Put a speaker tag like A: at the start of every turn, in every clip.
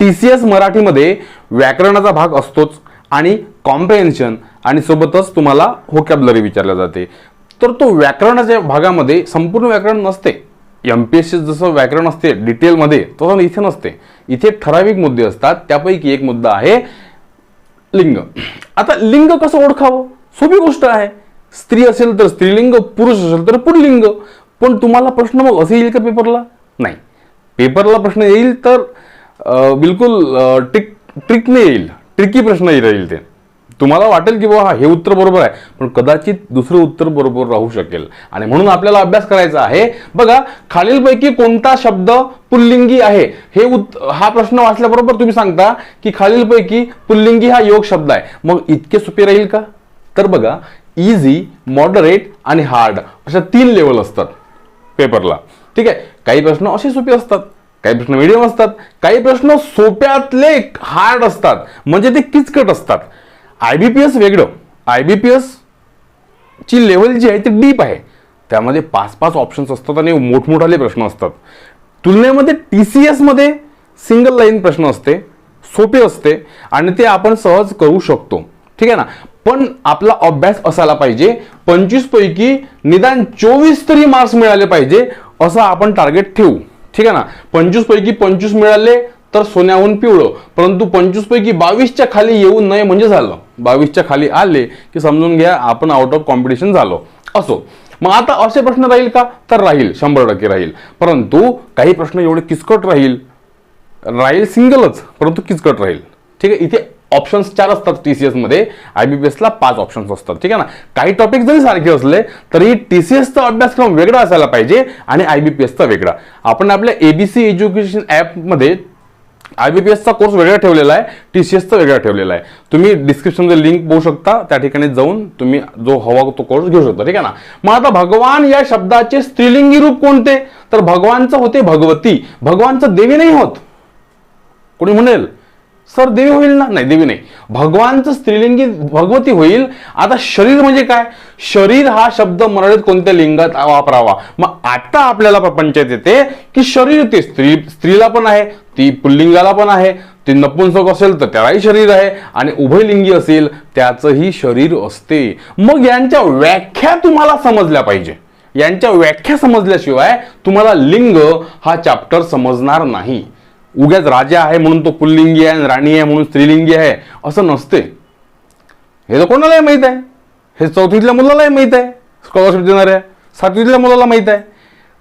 A: T C S मराठीमध्ये व्याकरणाचा भाग असतोच आणि कॉम्प्रेन्शन आणि सोबतच तुम्हाला होकॅबलरी विचारल्या जाते. तर तो व्याकरणाच्या भागामध्ये संपूर्ण व्याकरण नसते. एम पी एस सी जसं व्याकरण असते डिटेलमध्ये तसं इथे नसते. इथे ठराविक मुद्दे असतात त्यापैकी एक मुद्दा आहे लिंग. आता लिंग कसं ओळखावं? सोपी गोष्ट आहे. स्त्री असेल तर स्त्रीलिंग पुरुष असेल तर पुल्लिंग पण तुम्हाला प्रश्न मग असं येईल का पेपरला? नाही. पेपरला प्रश्न येईल तर बिलकुल ट्रिक ट्रिक ट्रिकने येईल. ट्रिकी प्रश्न राहील ते. तुम्हाला वाटेल की बाबा हे उत्तर बरोबर आहे. पण कदाचित दुसरं उत्तर बरोबर राहू शकेल. आणि म्हणून आपल्याला अभ्यास करायचा आहे. बघा खालीलपैकी कोणता शब्द पुल्लिंगी आहे? हे उत् हा प्रश्न वाचल्याबरोबर तुम्ही सांगता की खालीलपैकी पुल्लिंगी हा योग शब्द आहे. मग इतके सोपे राहील का? तर बघा इझी मॉडरेट आणि हार्ड अशा तीन लेवल असतात पेपरला ठीक आहे? काही प्रश्न असे सोपे असतात. काही प्रश्न मिडियम असतात काही प्रश्न सोप्यातले हार्ड असतात. म्हणजे ते किचकट असतात. आय बी पी एस वेगळं. आय बी पी एस ची लेवल जी आहे ती डीप आहे. त्यामध्ये पाच पाच ऑप्शन्स असतात आणि मोठमोठाले प्रश्न असतात. तुलनेमध्ये टी सी एसमध्ये सिंगल लाईन प्रश्न असते सोपे असते आणि ते आपण सहज करू शकतो. ठीक आहे ना? पण आपला अभ्यास असायला पाहिजे. पंचवीसपैकी निदान चोवीस तरी मार्क्स मिळाले पाहिजे असं आपण टार्गेट ठेवू. ठीक आहे ना? पंचवीस पैकी पंचवीस मिळाले तर सोन्याहून पिवळं. परंतु पंचवीस पैकी बावीसच्या खाली येऊ नये म्हणजे झालं. बावीसच्या खाली आले की समजून घ्या आपण आउट ऑफ कॉम्पिटिशन झालो. असो. मग आता असे प्रश्न राहील का? तर राहील शंभर टक्के राहील. परंतु काही प्रश्न एवढे किचकट राहील. राहील सिंगलच परंतु किचकट राहील. ठीक आहे? इथे ऑप्शन्स चार असतात टी सी एसमध्ये आय बी पी एसला पाच ऑप्शन्स असतात. ठीक आहे ना? काही टॉपिक जरी सारखे असले तरी टी सी एसचा अभ्यासक्रम वेगळा असायला पाहिजे आणि आय बी पी एसचा वेगळा. आपण आपल्या एबीसी एज्युकेशन ॲपमध्ये आय बी पी एसचा कोर्स वेगळा ठेवलेला आहे टी सी एसचा वेगळा ठेवलेला आहे. तुम्ही डिस्क्रिप्शनमध्ये लिंक पाहू शकता. त्या ठिकाणी जाऊन तुम्ही जो हवा तो कोर्स घेऊ शकता. ठीक आहे ना? मग आता भगवान या शब्दाचे स्त्रीलिंगी रूप कोणते? तर भगवानचं होते भगवती. भगवानचं देवी नाही होत. कोणी म्हणेल? सर देवी होईल ना? नाही देवी नाही. भगवानचं स्त्रीलिंगी भगवती होईल. आता शरीर म्हणजे काय? शरीर हा शब्द मराठीत कोणत्या लिंगात वापरावा? मग आता आपल्याला पंचायत येते की शरीर ते स्त्री स्त्रीला पण आहे ती पुल्लिंगाला पण आहे ती नपुंसक असेल तर त्यालाही शरीर आहे आणि उभयलिंगी असेल त्याचंही शरीर असते. मग यांच्या व्याख्या तुम्हाला समजल्या पाहिजे. यांच्या व्याख्या समजल्याशिवाय तुम्हाला लिंग हा चॅप्टर समजणार नाही. उगाच राजा आहे म्हणून तो पुल्लिंगी आहे आणि राणी आहे म्हणून स्त्रीलिंगी आहे असं नसते. हे तर कोणालाही माहीत आहे. हे चौथीतल्या मुलालाही माहीत आहे. स्कॉलरशिप देणाऱ्या सातवीतल्या मुलाला माहीत आहे.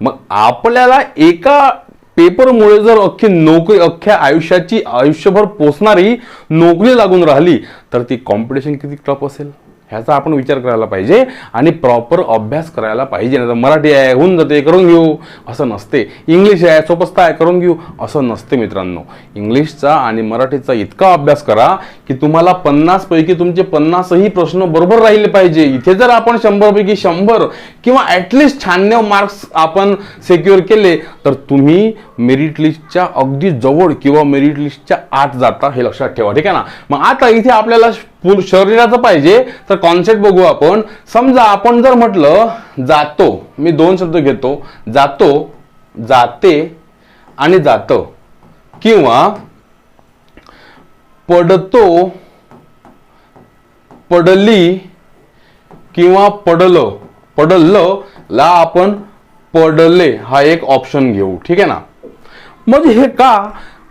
A: मग आपल्याला एका पेपरमुळे जर अख्खी नोकरी अख्ख्या आयुष्याची आयुष्यभर पोचणारी नोकरी लागून राहिली तर ती कॉम्पिटिशन किती टफ असेल? ह्याचा आपण विचार करायला पाहिजे आणि प्रॉपर अभ्यास करायला पाहिजे. नाही तर मराठी आहे होऊन जाते करून घेऊ. असं नसते. इंग्लिश आहे सोपस्त आहे करून घेऊ. असं नसते मित्रांनो. इंग्लिशचा आणि मराठीचा इतका अभ्यास करा की तुम्हाला पन्नासपैकी तुमचे पन्नासही प्रश्न बरोबर राहिले पाहिजे. इथे जर आपण शंभरपैकी शंभर किंवा ॲटलिस्ट शहाण्णव मार्क्स आपण सेक्युअर केले तर तुम्ही मेरिट लिस्टच्या अगदी जवळ किंवा मेरिट लिस्टच्या आत जाता हे लक्षात ठेवा ठीक आहे ना? मग आता इथे आपल्याला पूर्ण शरीराचं पाहिजे तर कॉन्सेप्ट बघू आपण. समजा आपण जर म्हटलं जातो मी दोन शब्द घेतो जातो जाते आणि जातं. किंवा पडतो पडली किंवा पडलं. पडलं ला आपण पडले हा एक ऑप्शन घेऊ ठीक आहे ना? म्हणजे हे का?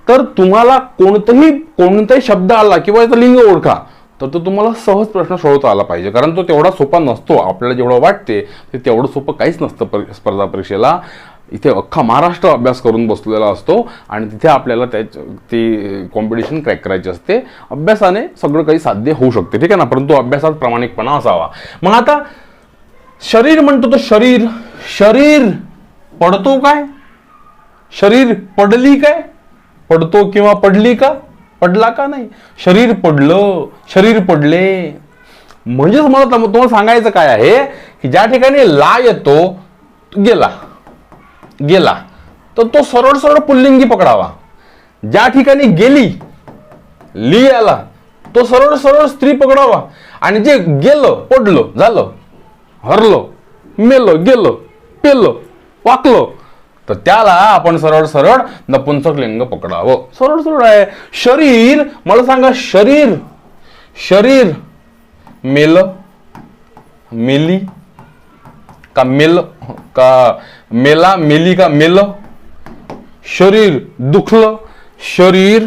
A: तर तुम्हाला कोणताही कोणताही शब्द आला किंवा याचा लिंग ओळखा तर तो तुम्हाला सहज प्रश्न सोडवता आला पाहिजे. कारण तो तेवढा सोपा नसतो. आपल्याला जेवढं वाटते ते तेवढं सोपं काहीच नसतं पर- स्पर्धा परीक्षेला. इथे अख्खा महाराष्ट्र अभ्यास करून बसलेला असतो आणि तिथे आपल्याला त्या ती कॉम्पिटिशन क्रॅक करायची असते. अभ्यासाने सगळं काही साध्य होऊ शकते ठीक आहे ना? परंतु अभ्यासात प्रामाणिकपणा असावा. मग आता शरीर म्हणतो तो शरीर. शरीर पडतो काय? शरीर पडली काय? पडतो किंवा पडली का? पडला का नाही? शरीर पडलं शरीर पडले. म्हणजेच मला तुम्हाला सांगायचं काय आहे की ज्या ठिकाणी ला येतो गेला. गेला. तर तो सरळ सरळ पुल्लिंगी पकडावा. ज्या ठिकाणी गेली ली आला तो सरळ सरळ स्त्री पकडावा. आणि जे गेलं पडलं झालं हरलो मेलो गेलो पेलो वाकलो. तर त्याला आपण सरळ सरळ नपुंसक लिंग पकडावं. सरळ सरळ आहे. शरीर मला सांगा शरीर. शरीर मेल मेली का मेल का मेला मेली का मेल. शरीर दुखलं शरीर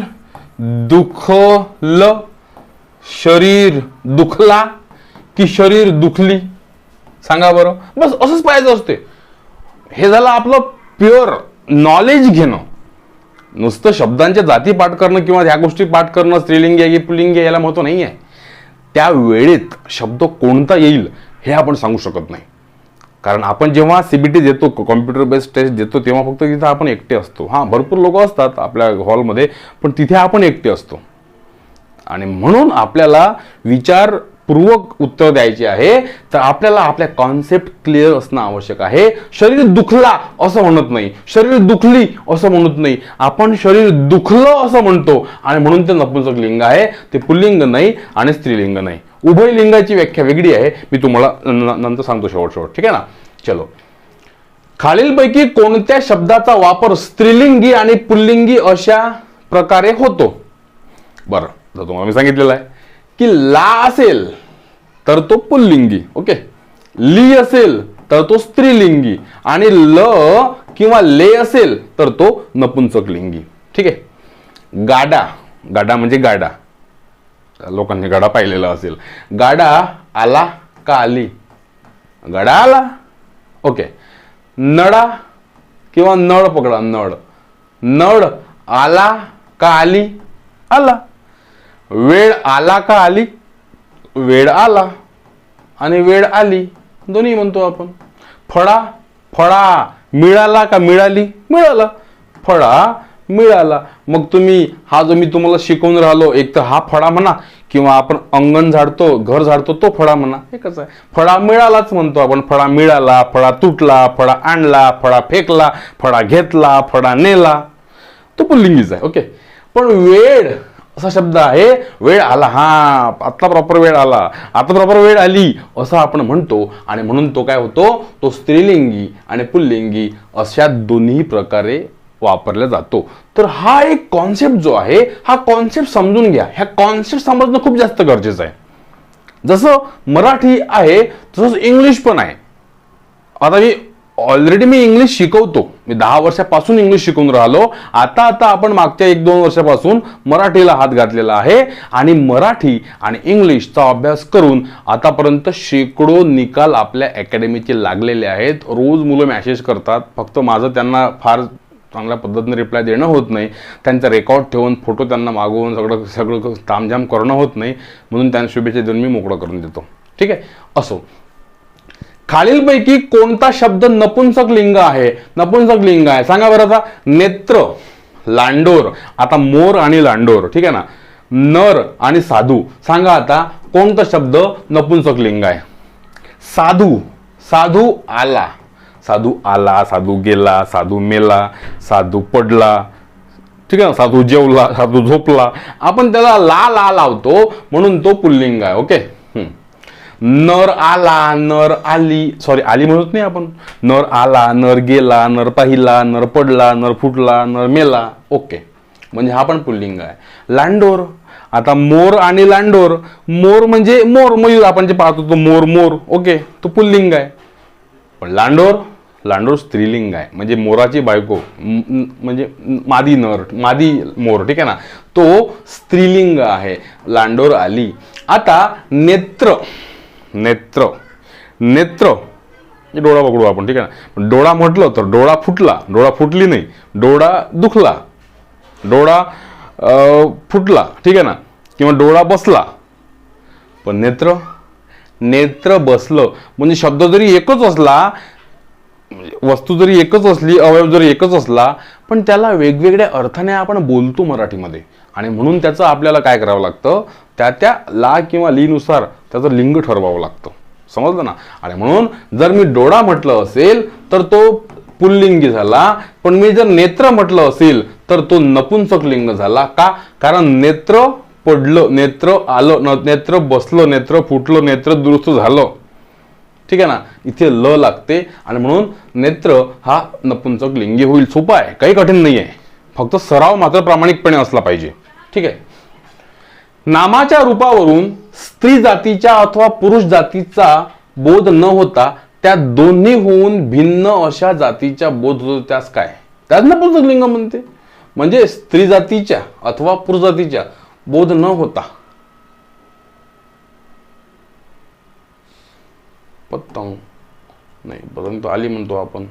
A: दुखलं. शरीर दुखला की शरीर दुखली? सांगा बरं. बस असंच पाहिजे असते हे झालं आपलं प्युअर नॉलेज घेणं. नुसतं शब्दांच्या जाती पाठ करणं किंवा ह्या गोष्टी पाठ करणं स्त्रीलिंगी आहे की पुल्लिंगी आहे याला महत्त्व नाही आहे त्या वेळेत शब्द कोणता येईल हे आपण सांगू शकत नाही. कारण आपण जेव्हा सीबीटी देतो कॉम्प्युटर बेस्ड टेस्ट देतो तेव्हा फक्त तिथे आपण एकटे असतो. हां भरपूर लोक असतात आपल्या हॉलमध्ये पण तिथे आपण एकटे असतो. आणि म्हणून आपल्याला विचार पूर्वक उत्तर द्यायचे आहे तर आपल्याला आपल्या कॉन्सेप्ट क्लिअर असणं आवश्यक आहे. शरीर दुखला असं म्हणत नाही. शरीर दुखली असं म्हणत नाही. आपण शरीर दुखलं असं म्हणतो आणि म्हणून ते नपुंसक लिंग आहे. ते पुल्लिंग नाही आणि स्त्रीलिंग नाही. उभय लिंगाची व्याख्या वेगळी आहे. मी तुम्हाला नंतर सांगतो शेवट शेवट. ठीक आहे ना? चलो. खालीलपैकी कोणत्या शब्दाचा वापर स्त्रीलिंगी आणि पुल्लिंगी अशा प्रकारे होतो? बरं तर तुम्हाला मी सांगितलेलं आहे. की ला असेल तर तो पुल्लिंगी ओके? ली असेल तर तो स्त्रीलिंगी. आणि ल किंवा ले असेल तर तो नपुंसक लिंगी ठीक आहे? गाडा गाडा म्हणजे गाडा. लोकांनी गाडा पाहिलेला असेल. गाडा आला का आली? गाडा आला. ओके. नळा किंवा नळ पकडा नळ. नळ आला का आली? आला. वेळ आला का आली? वेळ आला. आणि वेळ आली दोन्ही म्हणतो आपण. फळा फळा मिळाला का मिळाली? मिळाला. फळा मिळाला. मग तुम्ही हा जो मी तुम्हाला शिकवून राहिलो एक तर हा फळा म्हणा किंवा आपण अंगण झाडतो घर झाडतो तो फळा म्हणा. एकच आहे. फळा मिळालाच म्हणतो आपण. फळा मिळाला फळा तुटला फळा आणला फळा फेकला फळा घेतला फळा नेला. तो पुल्लिंगीच आहे. ओके. पण वेळ असा शब्द आहे वेळ आला. हा आत्ता प्रॉपर वेळ आला. आता प्रॉपर वेळ आली असं आपण म्हणतो. आणि म्हणून तो काय होतो? तो स्त्रीलिंगी आणि पुल्लिंगी अशा दोन्ही प्रकारे वापरला जातो. तर हा एक कॉन्सेप्ट जो आहे हा कॉन्सेप्ट समजून घ्या. ह्या कॉन्सेप्ट समजणं खूप जास्त गरजेचं आहे. जसं मराठी आहे तसंच इंग्लिश पण आहे. आता मी ऑलरेडी मी इंग्लिश शिकवतो. मी दहा वर्षापासून इंग्लिश शिकून राहिलो. आता आता आपण मागच्या एक दोन वर्षापासून मराठीला हात घातलेला आहे आणि मराठी आणि इंग्लिशचा अभ्यास करून आतापर्यंत शेकडो निकाल आपल्या अकॅडमीचे लागलेले आहेत. रोज मुलं मॅसेज करतात. फक्त माझं त्यांना फार चांगल्या पद्धतीने रिप्लाय देणं होत नाही. त्यांचा रेकॉर्ड ठेवून फोटो त्यांना मागवून सगळं सगळं तामझाम करणं होत नाही. म्हणून त्यांना शुभेच्छा देऊन मी मोकळं करून देतो. ठीक आहे? असो. खालीलपैकी कोणता शब्द नपुंसक लिंग आहे? नपुंसक लिंग आहे. सांगा बरं आता. नेत्र लांडोर. आता मोर आणि लांडोर ठीक आहे ना? नर आणि साधू. सांगा आता कोणता शब्द नपुंसक लिंग आहे? साधू. साधू आला. साधू आला साधू गेला साधू मेला साधू पडला ठीक आहे ना? साधू जेवला साधू झोपला. आपण त्याला ला ला लावतो म्हणून तो पुल्लिंग आहे ओके? नर आला नर आली. सॉरी आली म्हणत नाही आपण. नर आला नर गेला नर पाहिला नर पडला नर फुटला नर मेला. ओके म्हणजे हा पण पुल्लिंग आहे. लांडोर. आता मोर आणि लांडोर. मोर म्हणजे मोर मयूर. आपण जे पाहतो तो मोर मोर. ओके तो पुल्लिंग आहे. पण लांडोर लांडोर स्त्रीलिंग आहे. म्हणजे मोराची बायको. म्हणजे मादी नर मादी मोर. ठीक आहे ना? तो स्त्रीलिंग आहे. लांडोर आली. आता नेत्र. नेत्र. नेत्र म्हणजे डोळा पकडू आपण ठीक आहे ना? डोळा म्हटलं तर डोळा फुटला डोळा फुटली नाही डोळा दुखला. डोळा फुटला ठीक आहे ना? किंवा डोळा बसला. पण नेत्र? नेत्र बसलं. म्हणजे शब्द जरी एकच असला म्हणजे वस्तू जरी एकच असली अवयव जरी एकच असला पण त्याला वेगवेगळ्या अर्थाने आपण बोलतो मराठीमध्ये. आणि म्हणून त्याचं आपल्याला काय करावं लागतं? त्या त्या ला किंवा लीनुसार त्याचं लिंग ठरवावं लागतं. समजलं ना? आणि म्हणून जर मी डोळा म्हटलं असेल तर तो पुल्लिंगी झाला. पण मी जर नेत्र म्हटलं असेल तर तो नपुंसक लिंग झाला. का? कारण नेत्र पडलं नेत्र आलं न- नेत्र बसलं नेत्र फुटलं नेत्र दुरुस्त झालं. ठीक आहे ना? इथे ल लागते. आणि म्हणून नेत्र हा नपुंसक लिंगी होईल. सोपा आहे. काही कठीण नाही आहे फक्त सराव मात्र प्रामाणिकपणे असला पाहिजे. ठीक आहे. नामाच्या रूपावरून स्त्री जातीच्या अथवा पुरुष जातीचा बोध न होता त्या दोन्ही होऊन भिन्न अशा जातीच्या बोध होतो त्यास काय? त्याच नपुंसक लिंग म्हणते. म्हणजे स्त्री जातीच्या अथवा पुरुष जातीच्या बोध न होता. पत्ता नाही परंतु आली म्हणतो आपण.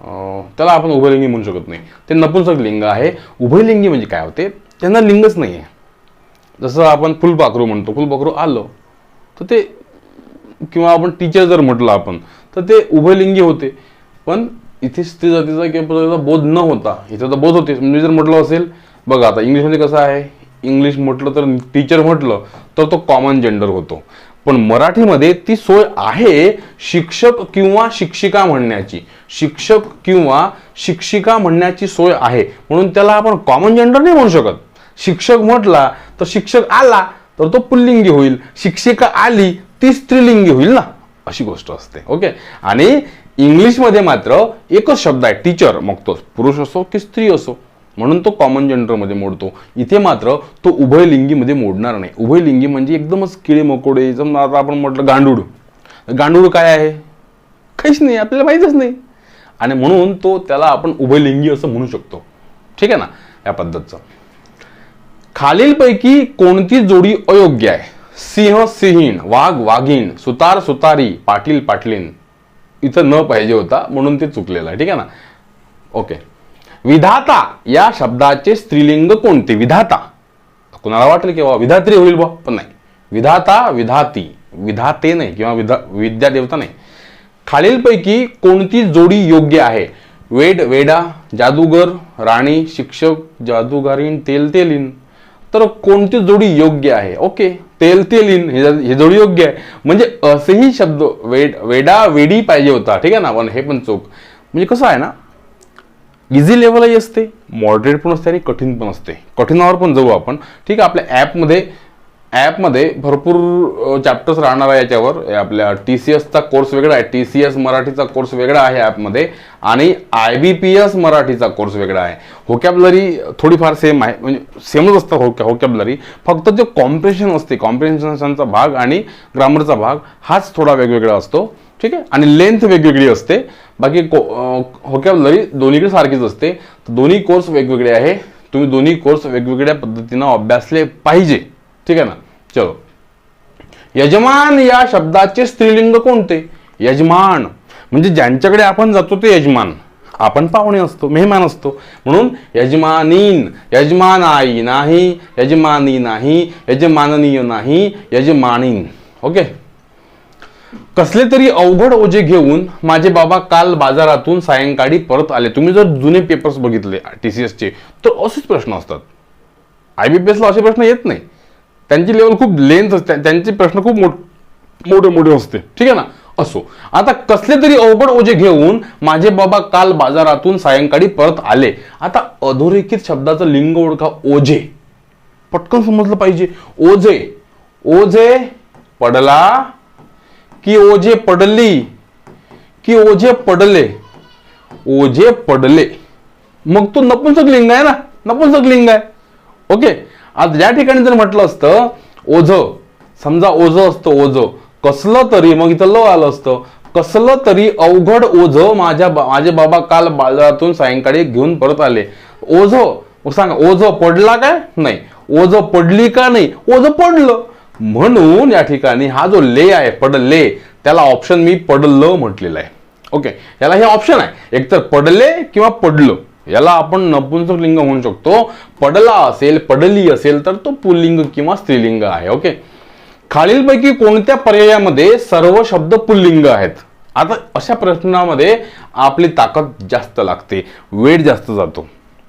A: अं, त्याला आपण उभयलिंगी म्हणू शकत नाही. ते नपुंसक लिंग आहे. उभयलिंगी म्हणजे काय होते? त्यांना लिंगच नाही आहे जसं आपण फुलपाखरू म्हणतो फुलपाखरू आलं तर ते किंवा आपण टीचर जर म्हटलं आपण तर ते उभयलिंगी होते. पण इथे स्त्री जातीचा किंवा बोध न होता इथे तर बोध होते. म्हणजे जर म्हटलं असेल बघा आता इंग्लिशमध्ये कसं आहे? इंग्लिश म्हटलं तर टीचर म्हटलं तर तो कॉमन जेंडर होतो. पण मराठीमध्ये ती सोय आहे शिक्षक किंवा शिक्षिका म्हणण्याची. शिक्षक किंवा शिक्षिका म्हणण्याची सोय आहे. म्हणून त्याला आपण कॉमन जेंडर नाही म्हणू शकत. शिक्षक म्हटला तर शिक्षक आला तर तो पुल्लिंगी होईल. शिक्षिका आली ती स्त्रीलिंगी होईल ना? अशी गोष्ट असते ओके? आणि इंग्लिशमध्ये मात्र एकच शब्द आहे टीचर. मग तो पुरुष असो की स्त्री असो म्हणून तो कॉमन जेंडरमध्ये मोडतो. इथे मात्र तो उभयलिंगीमध्ये मोडणार नाही. उभयलिंगी म्हणजे एकदमच किडे मकोडे समजा आता आपण म्हटलं गांडूळ. गांडूळ काय आहे? काहीच नाही आपल्याला माहीतच नाही. आणि म्हणून तो त्याला आपण उभयलिंगी असं म्हणू शकतो. ठीक आहे ना? या पद्धतीचं. खालीलपैकी कोणती जोडी अयोग्य आहे? सिंह सिंहीण वाघ वाघीण सुतार सुतारी पाटील पाटलीन इथं न पाहिजे होता म्हणून ते चुकलेलं आहे. ठीक आहे ना? ओके. विधाता या शब्दाचे स्त्रीलिंग कोणते? विधाता. कुणाला वाटेल की बाबा विधात्री होईल बा पण नाही. विधाता विधाती. विधाते नाही किंवा विधा विद्या देवता नाही. खालीलपैकी कोणती जोडी योग्य आहे? वेड वेडा जादूगर राणी शिक्षक जादूगारीण तेल तेलीन तर कोणती जोडी योग्य आहे? ओके. तेल तेलीन इन हे जोडी योग्य आहे. म्हणजे असेही शब्द वेड वेडा वेडी पाहिजे होता. ठीक आहे ना? पण हे पण चूक. म्हणजे कसं आहे ना? इझी लेवलही असते मॉडरेट पण असते आणि कठीण पण असते. कठीणावर पण जाऊ आपण. ठीक आहे? आपल्या ॲपमध्ये ॲपमध्ये भरपूर चॅप्टर्स राहणार आहे याच्यावर. आपल्या टी सी एसचा कोर्स वेगळा आहे. टी सी एस मराठीचा कोर्स वेगळा आहे ॲपमध्ये. आणि आय बी पी एस मराठीचा कोर्स वेगळा आहे. होकॅबलरी थोडीफार सेम आहे. म्हणजे सेमच असतं होक्या होकॅबलरी फक्त जे कॉम्प्रेशन असते कॉम्प्रेशनचा भाग आणि ग्रामरचा भाग हाच थोडा वेगवेगळा असतो. ठीक आहे? आणि लेंथ वेगवेगळी असते. बाकी को होकॅबलरी दोन्हीकडे सारखीच असते. तर दोन्ही कोर्स वेगवेगळे आहे. तुम्ही दोन्ही कोर्स वेगवेगळ्या पद्धतीनं अभ्यासले पाहिजे. ठीक आहे ना? चलो. यजमान या शब्दाचे स्त्रीलिंग कोणते? यजमान. म्हणजे ज्यांच्याकडे आपण जातो ते यजमान. आपण पाहुणे असतो मेहमान असतो. म्हणून यजमानीन यजमान आई नाही यजमानी नाही यजमाननीय नाही यजमानीन. ओके? कसले तरी अवघड ओझे घेऊन माझे बाबा काल बाजारातून सायंकाळी परत आले. तुम्ही जर जुने पेपर्स बघितले टी सी एसचे तर असेच प्रश्न असतात. आय बी पी एसला असे प्रश्न येत नाही त्यांची लेवल खूप लेंथ असते. त्यांचे प्रश्न खूप मोठ मोठे मोठे असते. ठीक आहे ना? असो. आता कसले तरी अवघड ओझे घेऊन माझे बाबा काल बाजारातून सायंकाळी परत आले. आता अधोरेखित शब्दाचं लिंग ओळखा ओझे. पटकन समजलं पाहिजे. ओझे. ओझे पडला की ओझे पडली की ओझे पडले? ओझे पडले. मग तो नपुंसक लिंग आहे ना? नपुंसक लिंग आहे. ओके? आज या ठिकाणी जर म्हटलं असतं ओझ. समजा ओझ असतं ओझ. कसलं तरी मग इथं ल आलं असतं. कसलं तरी अवघड ओझ माझ्या माझे बाबा काल बाजारातून सायंकाळी घेऊन परत आले. ओझ सांग सांगा ओझ पडला काय? नाही. ओझ पडली का नाही? ओझ पडलं. म्हणून या ठिकाणी हा जो ले आहे पडले त्याला ऑप्शन मी पडलं म्हटलेलं आहे. ओके याला हे ऑप्शन आहे. एकतर पडले किंवा पडलं. याला आपण नपुंसक लिंग म्हणू शकतो. पडला असेल पडली असेल तर तो पुल्लिंग किंवा स्त्रीलिंग आहे ओके? खालीलपैकी कोणत्या पर्यायामध्ये सर्व शब्द पुल्लिंग आहेत? आता अशा प्रश्नामध्ये आपली ताकद जास्त लागते वेळ जास्त जातो.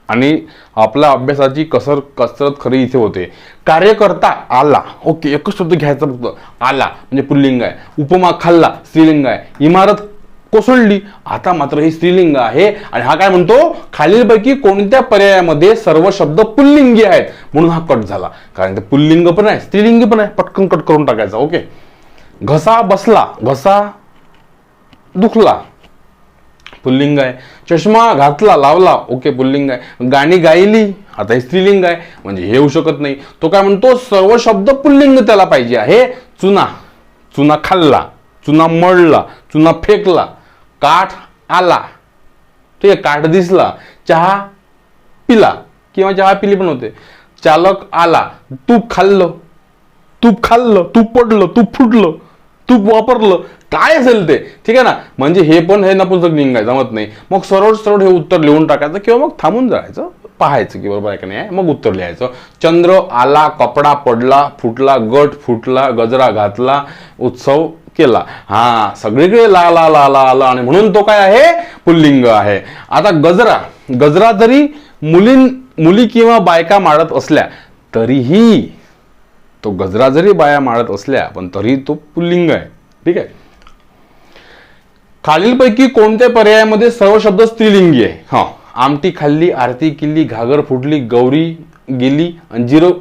A: आणि आपल्या अभ्यासाची कसर कसरत खरी इथे होते. कार्यकर्ता आला ओके एकच शब्द घ्यायचा फक्त आला म्हणजे पुल्लिंग आहे. उपमा खाल्ला स्त्रीलिंग आहे. इमारत कोसळली. आता मात्र ही स्त्रीलिंग आहे. आणि हा काय म्हणतो? खालीलपैकी कोणत्या पर्यायामध्ये सर्व शब्द पुल्लिंगी आहेत? म्हणून हा कट झाला. कारण ते पुल्लिंग पण आहे स्त्रीलिंगी पण आहे. पटकन कट करून टाकायचा ओके? घसा बसला घसा दुखला. पुल्लिंग आहे. चष्मा घातला लावला ओके पुल्लिंग आहे. गाणी गायली आता हे स्त्रीलिंग आहे. म्हणजे हे होऊ शकत नाही. तो काय म्हणतो? सर्व शब्द पुल्लिंग त्याला पाहिजे आहे. चुना. चुना खाल्ला चुना मळला चुना फेकला. काठ आला. ठीक आहे काठ दिसला चहा पिला किंवा चहा पिली पण होते. चालक आला तूप खाल्लं तूप खाल्लं तूप पडलं तूप फुटलं तूप वापरलं काय असेल ते? ठीक आहे ना? म्हणजे हे पण हे नपुंसक निघाय जमत नाही. मग सरळ सरळ हे उत्तर लिहून टाकायचं किंवा मग थांबून जायचं पाहायचं की बरोबर आहे का नाही आहे. मग उत्तर लिहायचं. चंद्र आला कपडा पडला फुटला गट फुटला गजरा घातला उत्सव केला. हा सगळीकडे ला ला ला ला ला आणि म्हणून तो काय आहे? पुल्लिंग आहे. आता गजरा गजरा जरी मुलीं मुली किंवा बायका मारत असल्या तरीही तो गजरा जरी बाया माळत असल्या पण तरी तो पुल्लिंग आहे. ठीक आहे? खालीलपैकी कोणत्या पर्यायामध्ये सर्व शब्द स्त्रीलिंगी आहे? हा आमटी खाल्ली आरती किल्ली घागर फुटली गौरी गेली आणि जिरो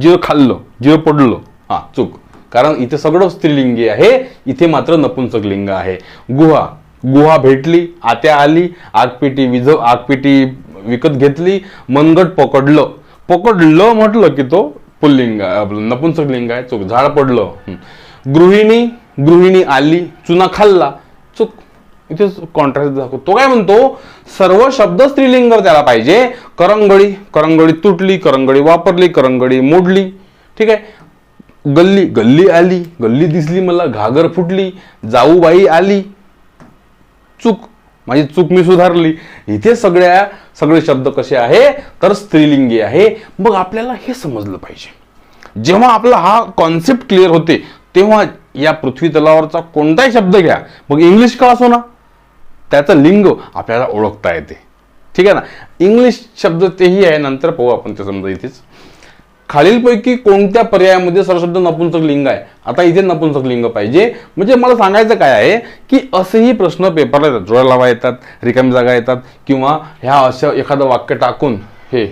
A: जिरो खाल्लं जिरो पडलो. हा चूक. कारण इथे सगळं स्त्रीलिंगी आहे इथे मात्र नपुंसकलिंग आहे. गुहा गुहा भेटली आत्या आली आगपेटी विझ आगपेटी विकत घेतली मनगट पकडलं. पकडलं म्हटलं की तो पुल्लिंग आहे, आपलं नपुंसकलिंग आहे चूक झाड पडलं. गृहिणी गृहिणी आली चुना खाल्ला चूक. इथे कॉन्ट्रास्ट दाखव. तो काय म्हणतो? सर्व शब्द स्त्रीलिंग त्याला पाहिजे. करंगळी करंगळी तुटली करंगळी वापरली करंगळी मोडली. ठीक आहे? गल्ली गल्ली आली गल्ली दिसली मला घागर फुटली जाऊबाई आली. चूक माझी चूक मी सुधारली. इथे सगळ्या सगळे शब्द कसे आहे? तर स्त्रीलिंगी आहे. मग आपल्याला हे समजलं पाहिजे. जेव्हा आपला हा कॉन्सेप्ट क्लिअर होते तेव्हा या पृथ्वी तलावरचा कोणताही शब्द घ्या. मग इंग्लिश का असो ना? त्याचं लिंग आपल्याला ओळखता येते. ठीक आहे ना? इंग्लिश शब्द तेही आहे नंतर पाहू आपण ते समजा इथेच. खालीलपैकी कोणत्या पर्यायामध्ये सरशब्द नपुंसक लिंग आहे? आता इथे नपुंसक लिंग पाहिजे. म्हणजे मला सांगायचं काय आहे की असेही प्रश्न पेपरला येतात. जोड्या लावा येतात रिकामी जागा येतात किंवा ह्या असं एखादं वाक्य टाकून हे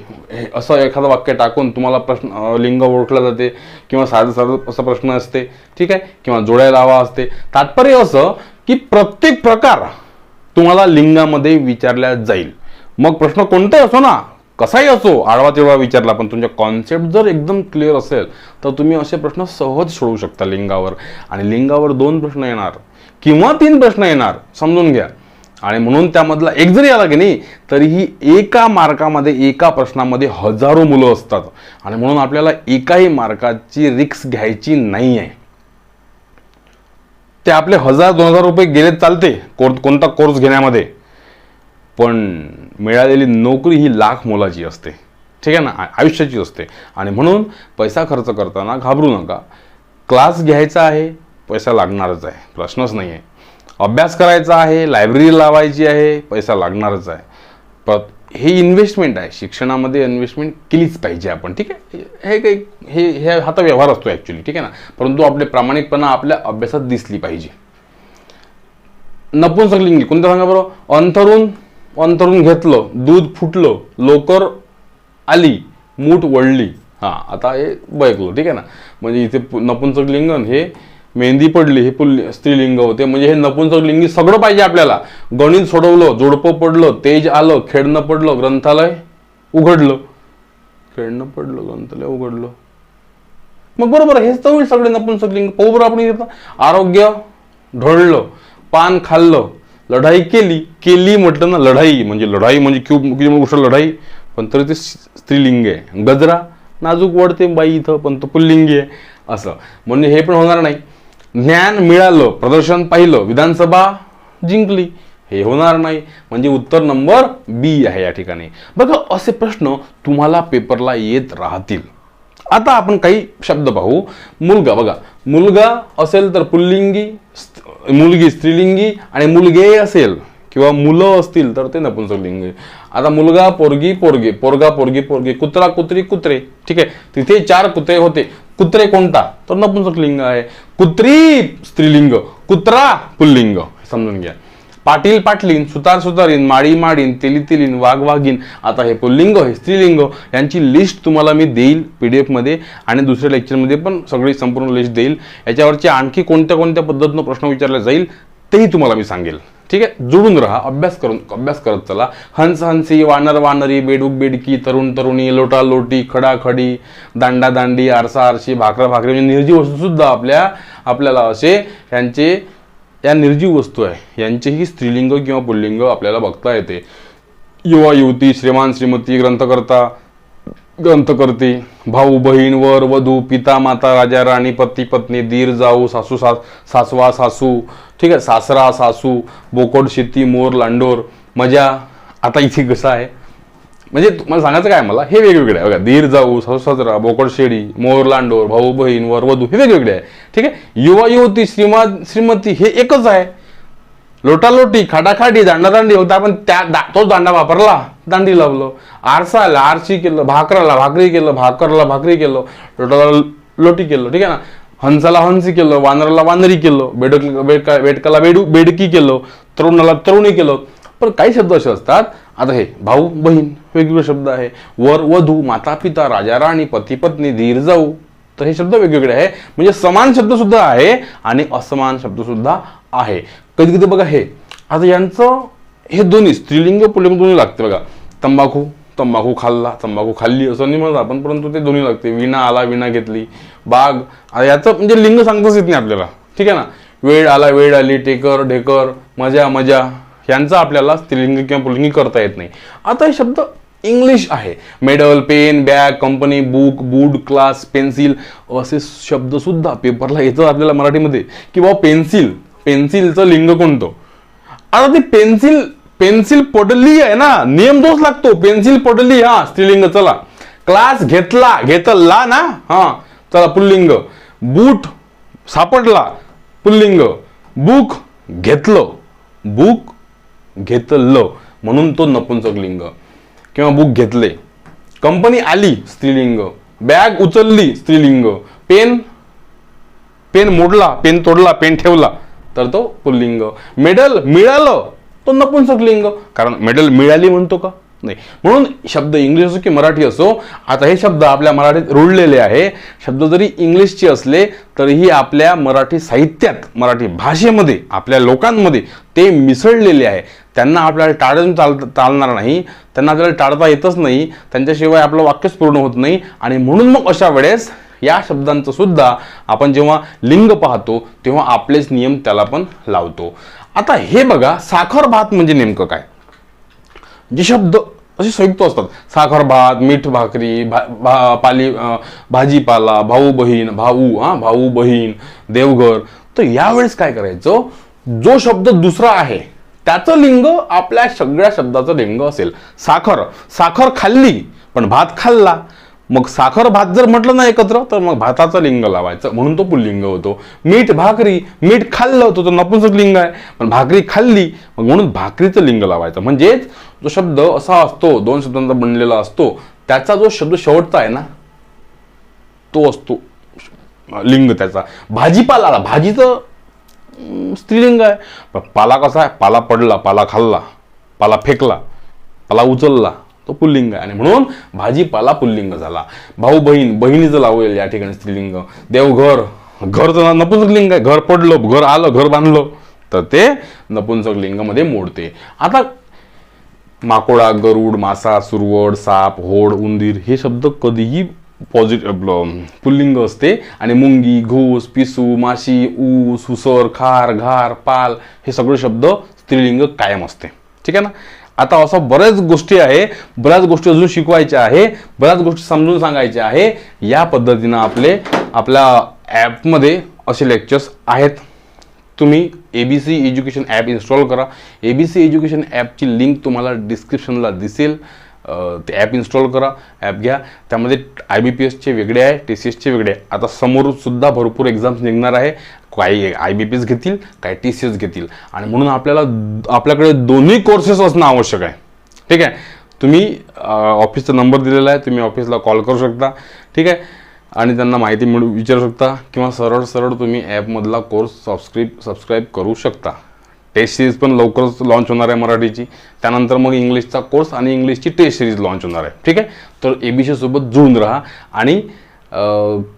A: असं एखादं वाक्य टाकून तुम्हाला प्रश्न लिंग ओळखलं जाते किंवा साधं साधं असा प्रश्न असते. ठीक आहे? किंवा जोड्या लावा असते. तात्पर्य असं की प्रत्येक प्रकार तुम्हाला लिंगामध्ये विचारल्या जाईल. मग प्रश्न कोणताही असो ना कसाही असो? आडवा तिडवा विचारला पण तुमच्या कॉन्सेप्ट जर एकदम क्लिअर असेल तर तुम्ही असे प्रश्न सहज सोडवू शकता लिंगावर. आणि लिंगावर दोन प्रश्न येणार किंवा तीन प्रश्न येणार समजून घ्या. आणि म्हणून त्यामधला एक जरी आला की नाही तरीही एका मार्कामध्ये एका प्रश्नामध्ये हजारो मुलं असतात. आणि म्हणून आपल्याला एकाही मार्काची रिक्स घ्यायची नाही आहे ते आपले हजार दोन हजार रुपये गेले चालते कोर कोणता कोर्स घेण्यामध्ये. पण मिळालेली नोकरी ही लाख मोलाची असते. ठीक आहे ना? आयुष्याची असते. आणि म्हणून पैसा खर्च करताना घाबरू नका. क्लास घ्यायचा आहे पैसा लागणारच आहे. प्रश्नच नाही आहे अभ्यास करायचा आहे लायब्ररी लावायची आहे पैसा लागणारच आहे. पण हे इन्व्हेस्टमेंट आहे. शिक्षणामध्ये इन्व्हेस्टमेंट केलीच पाहिजे आपण. ठीक आहे? हे काही हे हे हा तर व्यवहार असतो ॲक्च्युली ठीक आहे ना? परंतु आपले प्रामाणिकपणा आपल्या अभ्यासात दिसली पाहिजे. नपुंसकलिंगी. कोणत्या सांगा बरं? अंथरून अंथरून घेतलं दूध फुटलं लोकर आली मूठ वळली. हां आता हे बैकलो ठीक आहे ना? म्हणजे इथे पु- नपुंसक लिंगन हे मेहंदी पडली हे पुल्ली स्त्रीलिंग होते. म्हणजे हे नपुंसक लिंगी सगळं पाहिजे आपल्याला. गणित सोडवलं जोडपं पडलं तेज आलं खेळणं पडलं ग्रंथालय उघडलं. खेळणं पडलं ग्रंथालय उघडलं. मग बरोबर हेच तर होईल सगळे नपुंसक लिंग. पाहू बरं आपण येतं आरोग्य ढळलं पान खाल्लं लढाई केली केली म्हटलं ना लढाई म्हणजे लढाई म्हणजे क्यू गोष्ट लढाई पण तरी ते स्त्रीलिंग आहे. गजरा नाजूक वडते बाई इथं पण तो पुल्लिंगी आहे असं. म्हणजे हे पण होणार नाही. ज्ञान मिळालं प्रदर्शन पाहिलं विधानसभा जिंकली हे होणार नाही. म्हणजे उत्तर नंबर बी आहे या ठिकाणी. बघा असे प्रश्न तुम्हाला पेपरला येत राहतील. आता आपण काही शब्द पाहू. मुलगा बघा. मुलगा असेल तर पुल्लिंगी मुलगी स्त्रीलिंगी आणि मुलगे असेल किंवा मुलं असतील तर ते नपुंसकलिंगी. आता मुलगा पोरगी पोरगे पोरगा पोरगी पोरगे कुत्रा कुत्री कुत्रे ठीक आहे? तिथे चार कुत्रे होते. कुत्रे कोणता? तर नपुंसकलिंग आहे. कुत्री स्त्रीलिंग कुत्रा पुल्लिंग. समजून घ्या. पाटील पाटलीन सुतार सुतारीन माळी माडीन तेली तेलीन वाघ वाघीन. आता हे पुल्लिंग हे स्त्रीलिंग यांची लिस्ट तुम्हाला मी देईल पी डी एफमध्ये आणि दुसऱ्या लेक्चरमध्ये पण सगळी संपूर्ण लिस्ट देईल. याच्यावरचे आणखी कोणत्या कोणत्या पद्धतीनं प्रश्न विचारले जाईल तेही तुम्हाला मी सांगेल. ठीक आहे? जुळून राहा अभ्यास करून अभ्यास करत चला. हंस हंसी वानर वानरी बेडूक बेडकी तरुण तरुणी लोटा लोटी खडा खडी दांडा दांडी आरसा आरशी भाकरा भाकरी म्हणजे निर्जीव वस्तू सुद्धा आपल्या आपल्याला असे यांचे या निर्जीव वस्तू आहे. यांचेही स्त्रीलिंग किंवा पुल्लिंग आपल्याला बघता येते. युवा युवती श्रीमान श्रीमती ग्रंथकर्ता ग्रंथकर्ते भाऊ बहीण वर वधू पिता माता राजा राणी पती पत्नी दीर जाऊ सासू सास सासवा सासू ठीक आहे सासरा सासू बोकड शेती मोर लांडोर मजा. आता इथे कसं आहे? म्हणजे तुम्हाला सांगायचं काय मला? हे वेगवेगळे आहे. बघा दीर जाऊ ससरा सासरा बोकड मोर लांडोर भाऊ बहीण वर वधू हे वेगवेगळे आहे. ठीक आहे? युवा युवती श्रीमान श्रीमती हे एकच आहे. लोटालोटी खाडाखाडी दांडादांडी होता आपण त्या दा- तोच दांडा वापरला. दांडी लावलो. आरसा आला आरशी केलं भाकराला भाकरी केलं भाकरला भाकरी केलं लोटाला लोटी केलं ठीक आहे ना? हंसाला हंसी केलं वानराला वानरी केलं बेडक बेडका बेडकाला बेडू बेडकी केलं तरुणाला तरुणी केलं. पण काही शब्द असे असतात आता हे भाऊ बहीण वेगवेगळे शब्द आहे. वर वधू माता पिता राजा राणी पती पत्नी धीर जाऊ. तर हे शब्द वेगवेगळे आहे. म्हणजे समान शब्द सुद्धा आहे आणि असमान शब्द सुद्धा आहे. कधी कधी बघा हे आता यांचं हे दोन्ही स्त्रीलिंग पुल्लिंग दोन्ही लागते बघा. तंबाखू तंबाखू खाल्ला तंबाखू खाल्ली असं नाही म्हणत आपण परंतु ते दोन्ही लागते. विणा आला विणा घेतली. बाग याचं म्हणजे लिंग सांगताच येत नाही आपल्याला. ठीक आहे ना? वेळ आला वेळ आली टेकर ढेकर मजा मजा. यांचा आपल्याला स्त्रीलिंग किंवा पुल्लिंगी करता येत नाही. आता हे शब्द इंग्लिश आहे. Medal pen bag company book boot class pencil असे शब्द सुद्धा पेपरला येतात आपल्याला मराठीमध्ये. की बाबा पेन्सिल पेन्सिलचं लिंग कोणतं? आता ते पेन्सिल पेन्सिल पडली आहे ना. नियम तोच लागतो. पेन्सिल पडली हा स्त्रीलिंग चला. क्लास घेतला घेतला ना हा चला पुल्लिंग. बूट सापडला पुल्लिंग. बुक घेतलं. बुक घेतलं म्हणून तो नपुंसक लिंग किंवा बुक घेतले. कंपनी आली स्त्रीलिंग. बॅग उचलली स्त्रीलिंग. पेन पेन मोडला पेन तोडला पेन ठेवला. तर तो पुल्लिंग. मेडल मिळालं तो नपुंसक लिंग. कारण मेडल मिळाली म्हणतो का? नाही. म्हणून शब्द इंग्लिश असो की मराठी असो आता हे शब्द आपल्या मराठीत रुळलेले आहे. शब्द जरी इंग्लिशचे असले तरीही आपल्या मराठी साहित्यात मराठी भाषेमध्ये आपल्या लोकांमध्ये ते मिसळलेले आहे. त्यांना आपल्याला टाळून चाल चालणार नाही त्यांना आपल्याला टाळता येतच नाही त्यांच्याशिवाय आपलं वाक्यच पूर्ण होत नाही आणि म्हणून मग अशा वेळेस या शब्दांचं सुद्धा आपण जेव्हा लिंग पाहतो तेव्हा आपलेच नियम त्याला पण लावतो. आता हे बघा साखर भात म्हणजे नेमकं काय? जे शब्द असे संयुक्त असतात. साखर भात मीठ भाकरी भा, भा पाली भाजीपाला भाऊ बहीण भाऊ हा भाऊ बहीण देवघर. तर यावेळेस काय करायचं? जो शब्द दुसरा आहे त्याचं लिंग आपल्या सगळ्या शब्दाचं लिंग असेल. साखर साखर खाल्ली पण भात खाल्ला. मग साखर भात जर म्हटलं ना एकत्र तर मग भाताचं लिंग लावायचं. म्हणून तो पुल्लिंग होतो. मीठ भाकरी मीठ खाल्लं होतं तो नपुंसक लिंग आहे. पण भाकरी खाल्ली मग म्हणून भाकरीचं लिंग लावायचं. म्हणजेच जो शब्द असा असतो दोन शब्दांचा बनलेला असतो त्याचा जो शब्द शेवटचा आहे ना तो असतो लिंग त्याचा. भाजीपाला आला भाजीचं स्त्रीलिंग आहे. पण पाला कसा आहे? पाला पडला पाला खाल्ला पाला फेकला पाला उचलला तो पुल्लिंग आहे. आणि म्हणून भाजीपाला पुल्लिंग झाला. भाऊ बहीण बहिणीचं लावलेलं या ठिकाणी स्त्रीलिंग. देवघर घरचं नपुंसकलिंग आहे. घर पडलं घर आलं घर बांधलं तर ते नपुंसकलिंगमध्ये मोडते. आता माकोडा गरुड मासा सुरवड साप होड उंदीर हे शब्द कधीही पॉझिट पुल्लिंग असते. आणि मुंगी घोस पिसू माशी ऊस हुसर खार घार पाल हे सगळे शब्द स्त्रीलिंग कायम असते. ठीक आहे ना? आता असं बऱ्याच गोष्टी आहे बऱ्याच गोष्टी अजून शिकवायच्या आहे बऱ्याच गोष्टी समजून सांगायच्या आहे. या पद्धतीनं आपले आपल्या ॲपमध्ये असे लेक्चर्स आहेत. तुम्ही A B C education app install करा. ए बी सी एज्युकेशन ॲपची लिंक तुम्हाला डिस्क्रिप्शनला दिसेल. ते ॲप इन्स्टॉल करा ॲप घ्या. त्यामध्ये आय बी पी एसचे वेगळे आहे टी सी एसचे वेगळे आहे. आता समोर सुद्धा भरपूर एक्झाम्स निघणार आहे. काही आय बी पी एस घेतील काही टी सी एस घेतील. आणि म्हणून आपल्याला आपल्याकडे दोन्ही कोर्सेस असणं आवश्यक आहे. ठीक आहे? तुम्ही ऑफिसचा नंबर दिलेला आहे. तुम्ही ऑफिसला कॉल करू शकता. ठीक आहे? आणि त्यांना माहिती मिळू विचारू शकता. किंवा सरळ सरळ तुम्ही ॲपमधला कोर्स सबस्क्रिप सबस्क्राईब करू शकता. टेस्ट सिरीज पण लवकरच लॉन्च होणार आहे मराठीची. त्यानंतर मग इंग्लिशचा कोर्स आणि इंग्लिशची टेस्ट सिरीज लॉन्च होणार आहे. ठीक आहे? तर एबीसी सोबत जुळून राहा. आणि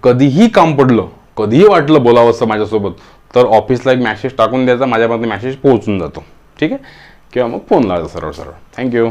A: कधीही काम पडलं कधीही वाटलं बोलावंसं माझ्यासोबत तर ऑफिसला एक मॅसेज टाकून द्यायचा. माझ्यापर्यंत मॅसेज पोहोचून जातो. ठीक आहे? किंवा मग फोन लावायचा सरळ सरळ थँक्यू